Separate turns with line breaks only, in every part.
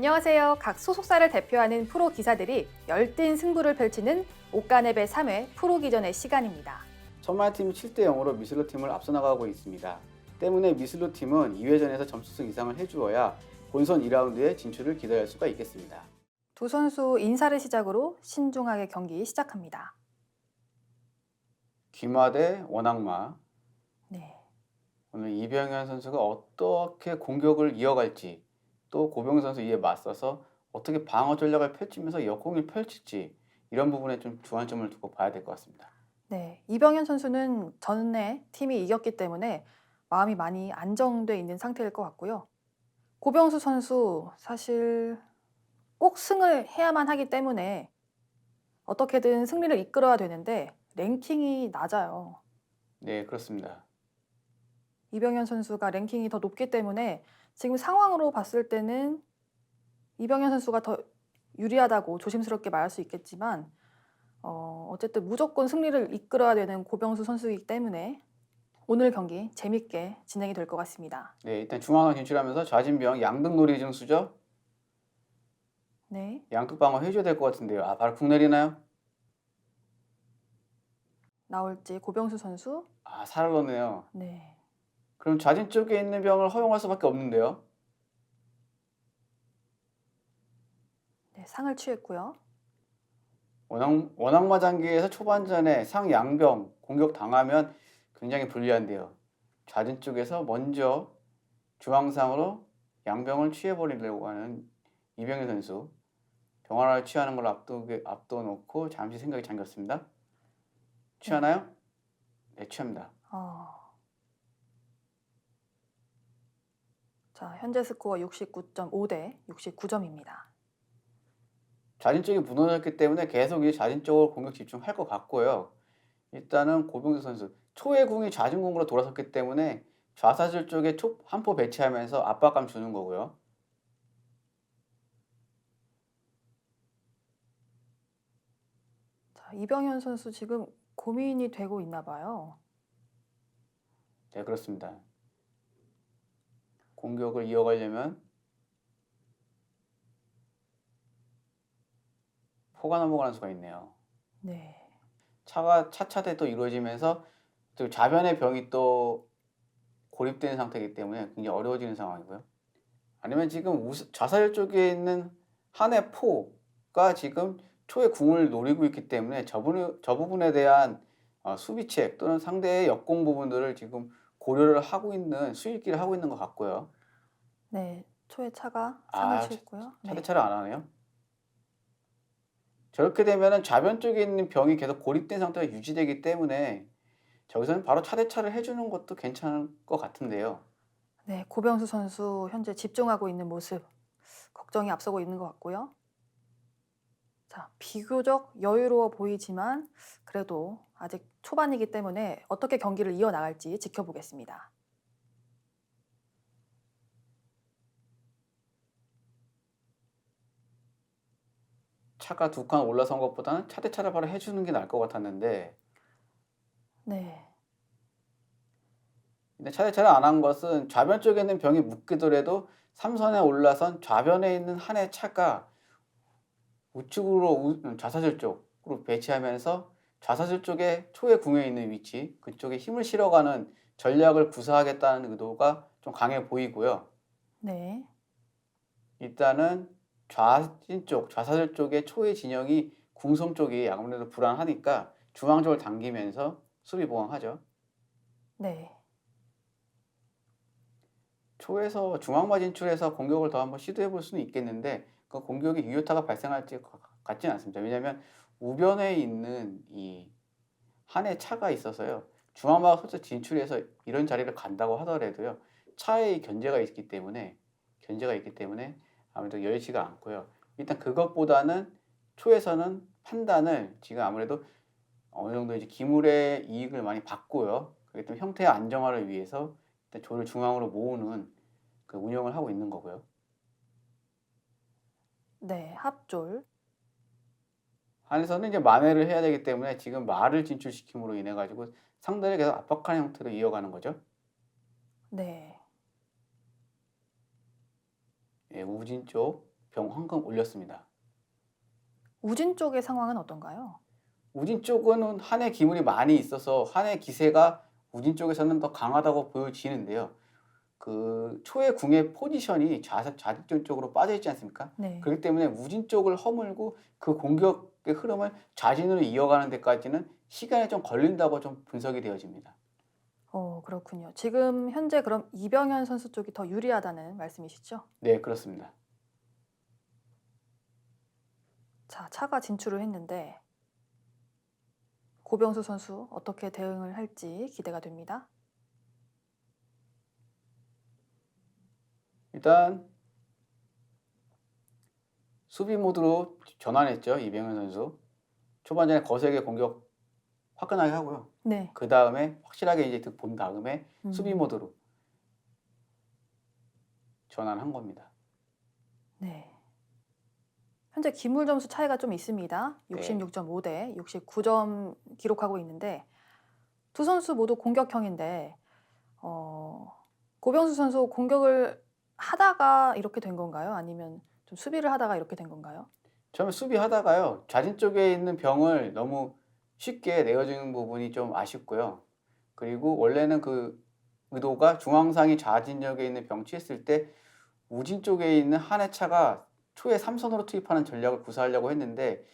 안녕하세요. 각 소속사를 대표하는 프로 기사들이 열띤 승부를 펼치는 옷가네배 3회 프로 기전의 시간입니다.
천마팀이 7대 0으로 미슬로 팀을 앞서 나가고 있습니다. 때문에 미슬로 팀은 2회전에서 점수승 이상을 해주어야 본선 2라운드에 진출을 기대할 수가 있겠습니다.
두 선수 인사를 시작으로 신중하게 경기 시작합니다.
귀마 대 원악마.
네.
오늘 이병현 선수가 어떻게 공격을 이어갈지 또 고병 선수 이에 맞서서 어떻게 방어 전략을 펼치면서 역공을 펼칠지 이런 부분에 좀 주안점을 두고 봐야 될 것 같습니다.
네. 이병현 선수는 전에 팀이 이겼기 때문에 마음이 많이 안정돼 있는 상태일 것 같고요. 고병수 선수 사실 꼭 승을 해야만 하기 때문에 어떻게든 승리를 이끌어야 되는데 랭킹이 낮아요.
네, 그렇습니다.
이병현 선수가 랭킹이 더 높기 때문에 지금 상황으로 봤을 때는 이병현 선수가 더 유리하다고 조심스럽게 말할 수 있겠지만 어, 어쨌든 무조건 승리를 이끌어야 되는 고병수 선수이기 때문에 오늘 경기 재밌게 진행이 될 것 같습니다.
네, 일단 중앙을 진출하면서 좌진병 양등놀이 증수죠.
네,
양뚝 방어 해줘야 될 것 같은데요. 아, 바로 궁 내리나요?
나올지 고병수 선수.
아, 살을 넣네요.
네,
그럼 좌진 쪽에 있는 병을 허용할 수밖에 없는데요.
네 상을 취했고요.
원악, 원악마 장기에서 초반전에 상양병 공격 당하면 굉장히 불리한데요. 좌진 쪽에서 먼저 중앙상으로 양병을 취해버리려고 하는 이병현 선수. 병화를 취하는 걸 앞두게, 앞둬 놓고 잠시 생각이 잠겼습니다. 취하나요? 네, 취합니다.
어. 자, 현재 스코어 69.5 대 69점입니다.
좌진 쪽이 무너졌기 때문에 계속 이 좌진 쪽으로 공격 집중할 것 같고요. 일단은 고병수 선수 초의 궁이 좌진 궁으로 돌아섰기 때문에 좌사슬 쪽에 한포 배치하면서 압박감 주는 거고요.
자, 이병현 선수 지금 고민이 되고 있나 봐요.
네, 그렇습니다. 공격을 이어가려면 포가 넘어가는 수가 있네요.
네.
차가 차차대 또 이루어지면서 또 좌변의 병이 또 고립된 상태이기 때문에 굉장히 어려워지는 상황이고요. 아니면 지금 우스- 좌사절 쪽에 있는 한의 포가 지금 초의 궁을 노리고 있기 때문에 저, 부분, 저 부분에 대한 어, 수비책 또는 상대의 역공 부분들을 지금 고려를 하고 있는 수익기를 하고 있는 것 같고요.
네. 초의 차가
아,
상을
차-
취했고요. 네.
차대차를 안 하네요. 저렇게 되면은 좌변 쪽에 있는 병이 계속 고립된 상태가 유지되기 때문에 저기서는 바로 차대차를 해주는 것도 괜찮을 것 같은데요.
네, 고병수 선수 현재 집중하고 있는 모습 걱정이 앞서고 있는 것 같고요. 자, 비교적 여유로워 보이지만 그래도 아직 초반이기 때문에 어떻게 경기를 이어나갈지 지켜보겠습니다.
차가 두 칸 올라선 것보다는 차대차를 바로 해주는 게 나을 것 같았는데
네.
근데 차대차를 안 한 것은 좌변 쪽에 있는 병이 묶이더라도 삼선에 올라선 좌변에 있는 한의 차가 우측으로 우- 좌사슬 쪽으로 배치하면서 좌사슬 쪽에 초의 궁에 있는 위치 그쪽에 힘을 실어가는 전략을 구사하겠다는 의도가 좀 강해 보이고요.
네.
일단은 좌진 쪽, 좌사슬 쪽의 초의 진영이 궁섬 쪽이 아무래도 불안하니까 중앙 쪽을 당기면서 수비 보강하죠.
네.
초에서 중앙마 진출해서 공격을 더 한번 시도해 볼 수는 있겠는데 그 공격에 유효타가 발생할지 가- 같지는 않습니다. 왜냐하면 우변에 있는 이 한의 차가 있어서요. 중앙마가 솔직히 진출해서 이런 자리를 간다고 하더라도요. 차의 견제가 있기 때문에 견제가 있기 때문에 아무래도 여의치가 않고요. 일단 그것보다는 초에서는 판단을 지금 아무래도 어느 정도 이제 기물의 이익을 많이 받고요. 그게 또 형태의 안정화를 위해서 일단 조를 중앙으로 모으는 그 운영을 하고 있는 거고요.
네, 합졸.
한에서는 이제 만회를 해야 되기 때문에 지금 말을 진출시킴으로 인해 가지고 상대를 계속 압박하는 형태로 이어가는 거죠.
네.
예, 우진 쪽 병 황금 올렸습니다.
우진 쪽의 상황은 어떤가요?
우진 쪽은 한해 기물이 많이 있어서 한해 기세가 우진 쪽에서는 더 강하다고 보여지는데요. 그 초의 궁의 포지션이 좌, 좌득전 쪽으로 빠져 있지 않습니까?
네.
그렇기 때문에 우진 쪽을 허물고 그 공격의 흐름을 좌진으로 이어가는 데까지는 시간이 좀 걸린다고 좀 분석이 되어집니다.
어, 그렇군요. 지금 현재 그럼 이병현 선수 쪽이 더 유리하다는 말씀이시죠?
네, 그렇습니다.
자, 차가 진출을 했는데 고병수 선수 어떻게 대응을 할지 기대가 됩니다.
일단 수비 모드로 전환했죠 이병현 선수. 초반전에 거세게 공격 화끈하게 하고요.
네.
그 다음에 확실하게 이제 득본 다음에
음.
수비 모드로 전환한 겁니다.
네. 현재 기물 점수 차이가 좀 있습니다.
네.
66.5 대 69점 기록하고 있는데 두 선수 모두 공격형인데 어, 고병수 선수 공격을 하다가 이렇게 된 건가요? 아니면 좀 수비를 하다가 이렇게 된 건가요?
처음에 수비하다가요 좌진 쪽에 있는 병을 너무 쉽게 내어주는 부분이 좀 아쉽고요. 그리고 원래는 그 의도가 중앙상이 좌진역에 있는 병 취했을 때 우진 쪽에 있는 한해 차가 초에 삼선으로 투입하는 전략을 구사하려고 했는데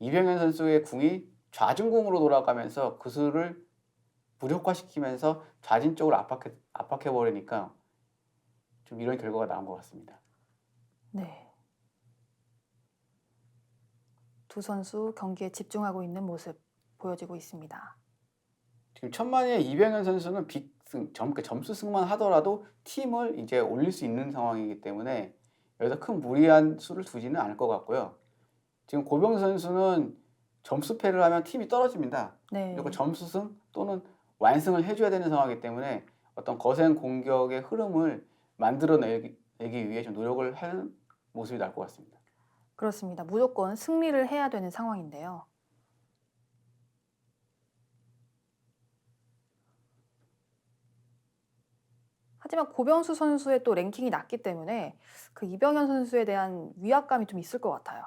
이병현 선수의 궁이 좌중궁으로 돌아가면서 그 수를 무력화시키면서 좌진 쪽으로 압박해 압박해 버리니까 좀 이런 결과가 나온 것 같습니다.
네. 두 선수 경기에 집중하고 있는 모습 보여지고 있습니다.
지금 천만에 이병현 선수는 빅승 점, 그 점수 승만 하더라도 팀을 이제 올릴 수 있는 상황이기 때문에 여기서 큰 무리한 수를 두지는 않을 것 같고요. 지금 고병 선수는 점수 패를 하면 팀이 떨어집니다.
네.
그리고 점수승 또는 완승을 해줘야 되는 상황이기 때문에 어떤 거센 공격의 흐름을 만들어내기 내기 위해 좀 노력을 하는 모습이 나올 것 같습니다.
그렇습니다. 무조건 승리를 해야 되는 상황인데요. 하지만 고병수 선수의 또 랭킹이 낮기 때문에 그 이병현 선수에 대한 위압감이 좀 있을 것 같아요.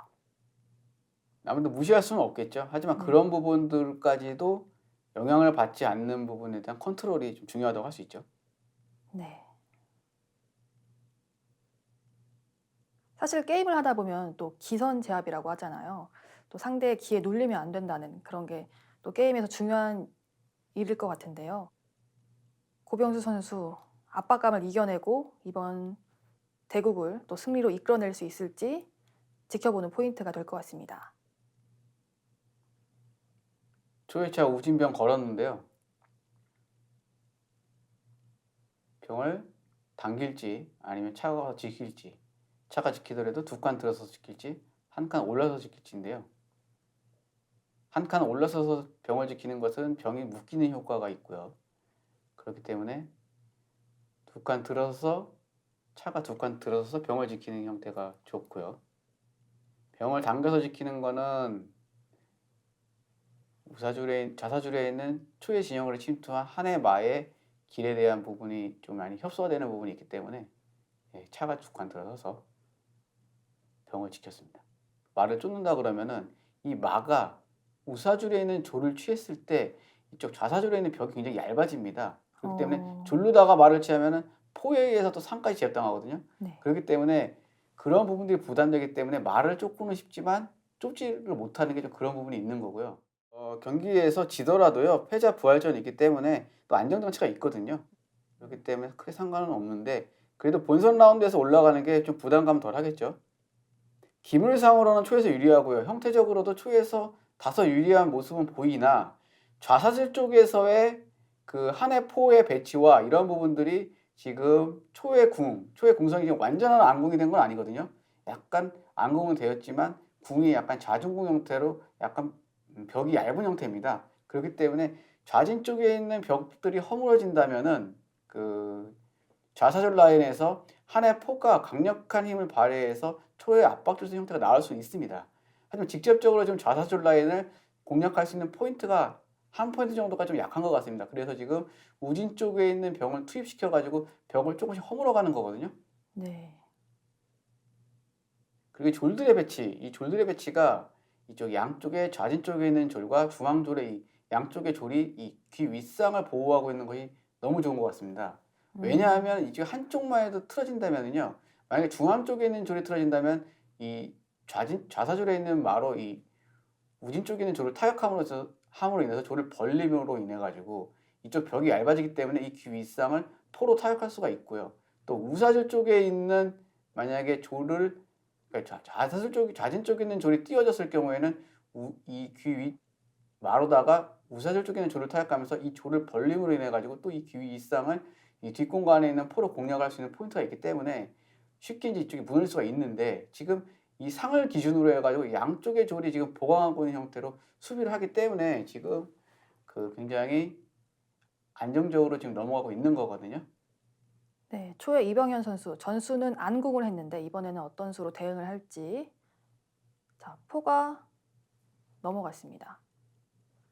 아무래도 무시할 수는 없겠죠. 하지만
음.
그런 부분들까지도 영향을 받지 않는 부분에 대한 컨트롤이 좀 중요하다고 할 수 있죠.
네. 사실 게임을 하다 보면 또 기선 제압이라고 하잖아요. 또 상대의 기에 눌리면 안 된다는 그런 게 또 게임에서 중요한 일일 것 같은데요. 고병수 선수 압박감을 이겨내고 이번 대국을 또 승리로 이끌어낼 수 있을지 지켜보는 포인트가 될 것 같습니다.
초회차 우진병 걸었는데요. 병을 당길지 아니면 차가 지킬지 차가 지키더라도 두 칸 들어서 지킬지 한 칸 올라서 지킬지인데요. 한 칸 올라서서 병을 지키는 것은 병이 묶이는 효과가 있고요. 그렇기 때문에 두 칸 들어서 차가 두 칸 들어서 병을 지키는 형태가 좋고요. 병을 당겨서 지키는 거는 우사줄에 자사줄에 있는 초의 진영으로 침투한 한해 마의 길에 대한 부분이 좀 많이 협소화되는 부분이 있기 때문에 예, 차가 두 칸 들어서서 병을 지켰습니다. 말을 쫓는다 그러면은 이 마가 우사줄에 있는 조를 취했을 때 이쪽 좌사줄에 있는 벽이 굉장히 얇아집니다. 그렇기 때문에
어.
졸르다가 말을 취하면은 포에 의해서 또 상까지 제압당하거든요.
네.
그렇기 때문에 그런 부분들이 부담되기 때문에 말을 쫓고는 싶지만 쫓지를 못하는 게 좀 그런 부분이 있는 거고요. 어, 경기에서 지더라도요 패자 부활전이 있기 때문에 또 안정 장치가 있거든요. 그렇기 때문에 크게 상관은 없는데 그래도 본선 라운드에서 올라가는 게 좀 부담감 덜 하겠죠. 기물상으로는 초에서 유리하고요. 형태적으로도 초에서 다소 유리한 모습은 보이나 좌사슬 쪽에서의 그 한해 포의 배치와 이런 부분들이 지금 초의 궁, 초의 궁성이 완전한 안궁이 된 건 아니거든요. 약간 안궁은 되었지만 궁이 약간 좌중궁 형태로 약간 음, 벽이 얇은 형태입니다. 그렇기 때문에 좌진 쪽에 있는 벽들이 허물어진다면은 그 좌사절 라인에서 한해 포가 강력한 힘을 발휘해서 초의 압박 조수 형태가 나올 수 있습니다. 하지만 직접적으로 지금 좌사절 라인을 공략할 수 있는 포인트가 한 포인트 정도가 좀 약한 것 같습니다. 그래서 지금 우진 쪽에 있는 병을 투입시켜 가지고 벽을 조금씩 허물어 가는 거거든요.
네.
그리고 졸들의 배치, 이 졸들의 배치가 이쪽 양쪽에 좌진 쪽에 있는 졸과 중앙 졸의 이 양쪽의 졸이 이 귀 윗상을 보호하고 있는 것이 너무 좋은 것 같습니다.
음.
왜냐하면 이쪽 한쪽만 해도 틀어진다면은요. 만약에 중앙 쪽에 있는 졸이 틀어진다면 이 좌진 좌사졸에 있는 마로 이 우진 쪽에 있는 졸을 타격함으로써 함으로 인해서 졸을 벌림으로 인해 가지고 이쪽 벽이 얇아지기 때문에 이 귀 윗상을 포로 타격할 수가 있고요. 또 우사졸 쪽에 있는 만약에 졸을 그러니까 좌- 좌사졸 쪽 좌진 쪽에 있는 졸이 띄어졌을 경우에는 이 귀 윗 마로다가 우사졸 쪽에 있는 졸을 타격하면서 이 졸을 벌림으로 인해 가지고 또 이 귀 윗상을 이 뒷공간에 있는 포로 공략할 수 있는 포인트가 있기 때문에 쉽게 이제 이쪽이 무너질 수가 있는데 지금 이 상을 기준으로 해가지고 양쪽의 졸이 지금 보강하고 있는 형태로 수비를 하기 때문에 지금 그 굉장히 안정적으로 지금 넘어가고 있는 거거든요.
네, 초에 이병현 선수 전수는 안궁을 했는데 이번에는 어떤 수로 대응을 할지 자 포가 넘어갔습니다.